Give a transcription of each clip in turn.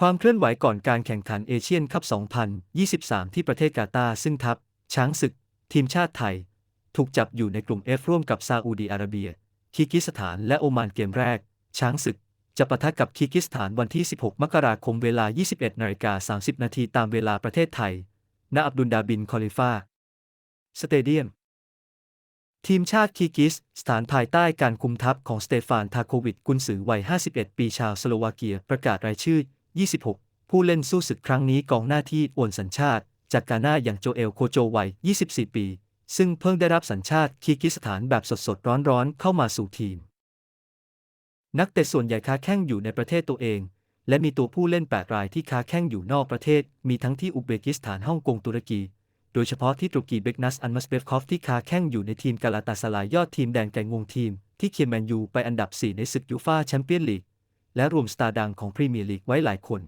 ความเคลื่อนไหวก่อนการแข่งขันเอเชียนคัพ 2023 ที่ประเทศกาตาร์ซึ่งทัพ ช้างศึก ทีมชาติไทย ถูกจับอยู่ในกลุ่ม F ร่วมกับซาอุดีอาระเบีย คีร์กิสถานและโอมานเกมแรก ช้างศึก จะปะทะกับคีร์กิสถานวันที่ 16 มกราคมเวลา 21นาฬิกา30 นาทีตามเวลาประเทศไทย ณ อับดุลดาบินคอลิฟาสเตเดียม ทีมชาติคีร์กิสสถานภายใต้การคุมทัพของสเตฟานทาโควิดกุนซือวัย 51 ปีชาวสโลวาเกียประกาศรายชื่อ 26 ผู้เล่นสู้ศึกครั้งนี้กองหน้าที่โอนสัญชาติ จากกาหน้าอย่างโจเอลโคโจวัย 24 ปี ซึ่งเพิ่งได้รับสัญชาติคีร์กิสถานแบบสดๆ ร้อนๆ เข้ามาสู่ทีม นักเตะส่วนใหญ่ค้าแข้งอยู่ในประเทศตัวเอง และมีตัวผู้เล่น 8 รายที่ค้าแข้งอยู่นอกประเทศ มีทั้งที่อุซเบกิสถานฮ่องกงตุรกี โดยเฉพาะที่ตุรกีเบกนัสอันมัสเบฟคอฟที่ค้าแข้งอยู่ในทีมกาลาตาสลายยอดทีมแดงแก่งวงทีม ที่เคียร์แมนยูไปอันดับ 4 ในศึกยูฟ่าแชมเปี้ยนลีก และรวมสตาร์ดังของพรีเมียร์ลีกไว้หลายคน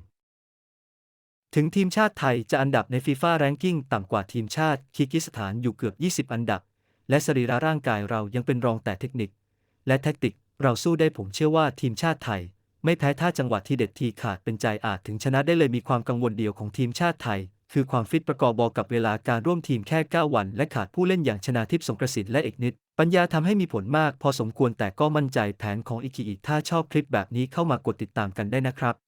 ถึงทีมชาติไทยจะอันดับในฟีฟ่าแรงกิ้งต่ำกว่าทีมชาติคีร์กิสถานอยู่เกือบ 20 อันดับ และสรีระร่างกายเรายังเป็นรองแต่เทคนิค และแท็กติกเราสู้ได้ผมเชื่อว่าทีมชาติไทย ไม่แพ้ท่าจังหวะที่เด็ดทีขาดเป็นใจอาจถึงชนะได้เลยมีความกังวลเดียวของทีมชาติไทย คือความฟิตประกอบบอกับเวลาการร่วมทีมแค่ 9 วัน และขาดผู้เล่นอย่างชนาทิพย์สงกระสินและเอกนิด ปัญญาทำให้มีผลมากพอสมควรแต่ก็มั่นใจแผนของอิคิอิถ้าชอบคลิปแบบนี้เข้ามากดติดตามกันได้นะครับ